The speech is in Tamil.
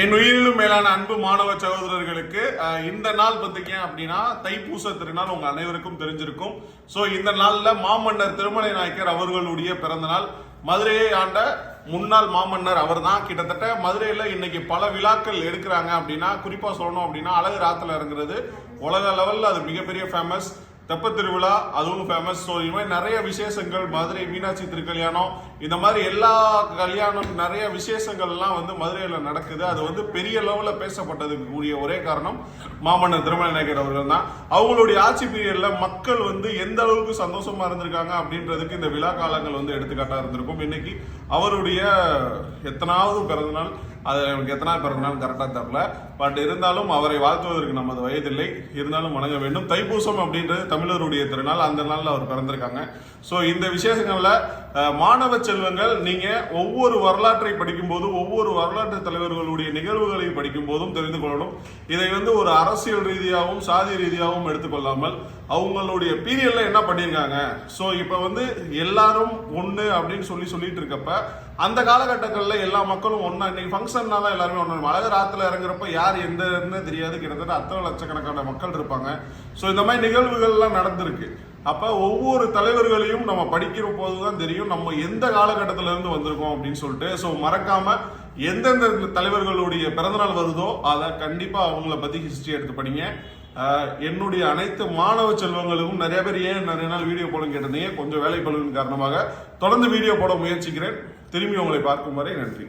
என் உயிரிலும் மேலான அன்பு மாணவ சகோதரர்களுக்கு இந்த நாள் பார்த்தீங்க அப்படின்னா தைப்பூச திருநாள் உங்க அனைவருக்கும் தெரிஞ்சிருக்கும். ஸோ இந்த நாளில் மாமன்னர் திருமலை நாயக்கர் அவர்களுடைய பிறந்த நாள். மதுரையை ஆண்ட முன்னாள் மாமன்னர் அவர் தான் கிட்டத்தட்ட மதுரையில் இன்னைக்கு பல விழாக்கள் எடுக்கிறாங்க அப்படின்னா குறிப்பாக சொல்லணும் அப்படின்னா அழகு ராத்தில் இறங்குறது உலக லெவலில் அது மிகப்பெரிய ஃபேமஸ் தெப்ப திருவிழா அதுவும் ஃபேமஸ் ஸோ இது மாதிரி நிறைய விசேஷங்கள் மதுரை மீனாட்சி திருக்கல்யாணம் இந்த மாதிரி எல்லா கல்யாணம் நிறைய விசேஷங்கள்லாம் வந்து மதுரையில் நடக்குது. அது வந்து பெரிய லெவலில் பேசப்பட்டதுக்கு கூடிய ஒரே காரணம் மாமன்னர் திருமண நாயகர் அவர்கள் தான். அவங்களுடைய ஆட்சி பீரியடில் மக்கள் வந்து எந்த அளவுக்கு சந்தோஷமா இருந்திருக்காங்க அப்படின்றதுக்கு இந்த விழா காலங்கள் வந்து எடுத்துக்காட்டாக இருந்திருக்கும். இன்னைக்கு அவருடைய எத்தனாவது பிறந்தநாள் அது எனக்கு எத்தனை பிறந்தநாள் கரெக்டாக தெரில பட் இருந்தாலும் அவரை வாழ்த்துவதற்கு நமது வயதில்லை. இருந்தாலும் வணங்க வேண்டும். தைப்பூசம் அப்படின்றது தமிழருடைய திருநாள். அந்த நாளில் அவர் பிறந்திருக்காங்க. ஸோ இந்த விசேஷங்களில் மாணவ செல்வங்கள் நீங்கள் ஒவ்வொரு வரலாற்றை படிக்கும்போது ஒவ்வொரு வரலாற்று தலைவர்களுடைய நிகழ்வுகளை படிக்கும் போதும் தெரிந்து கொள்ளணும். இதை வந்து ஒரு அரசியல் ரீதியாகவும் சாதி ரீதியாகவும் எடுத்துக்கொள்ளாமல் அவங்களுடைய பீரியடில் என்ன பண்ணியிருக்காங்க? ஸோ இப்போ வந்து எல்லாரும் ஒன்று அப்படின்னு சொல்லி சொல்லிட்டு இருக்கப்ப அந்த காலகட்டங்களில் எல்லா மக்களும் ஒன்றா இன்னைக்கு ஃபங்க்ஷன்னா தான் எல்லாருமே ஒன்று அழகர் ஆற்றுல இறங்குறப்ப யார் எந்தன்னு தெரியாது. கிட்டத்தட்ட அத்தனை லட்சக்கணக்கான மக்கள் இருப்பாங்க. ஸோ இந்த மாதிரி நிகழ்வுகள்லாம் நடந்திருக்கு. அப்போ ஒவ்வொரு தலைவர்களையும் நம்ம படிக்கிற போது தான் தெரியும் நம்ம எந்த காலகட்டத்திலேருந்து வந்திருக்கோம் அப்படின்னு சொல்லிட்டு. ஸோ மறக்காம எந்தெந்த தலைவர்களுடைய பிறந்தநாள் வருதோ அதை கண்டிப்பாக அவங்கள பற்றி ஹிஸ்ட்ரி எடுத்து படிங்க. என்னுடைய அனைத்து மாணவ செல்வங்களுக்கும் நிறைய பேர் ஏன் நிறைய நாள் வீடியோ போடணும் கேட்டிருந்தீங்க? கொஞ்சம் வேலை பழுவின் காரணமாக தொடர்ந்து வீடியோ போட முயற்சிக்கிறேன். திரும்பி உங்களை பார்க்கும் வரை நன்றி.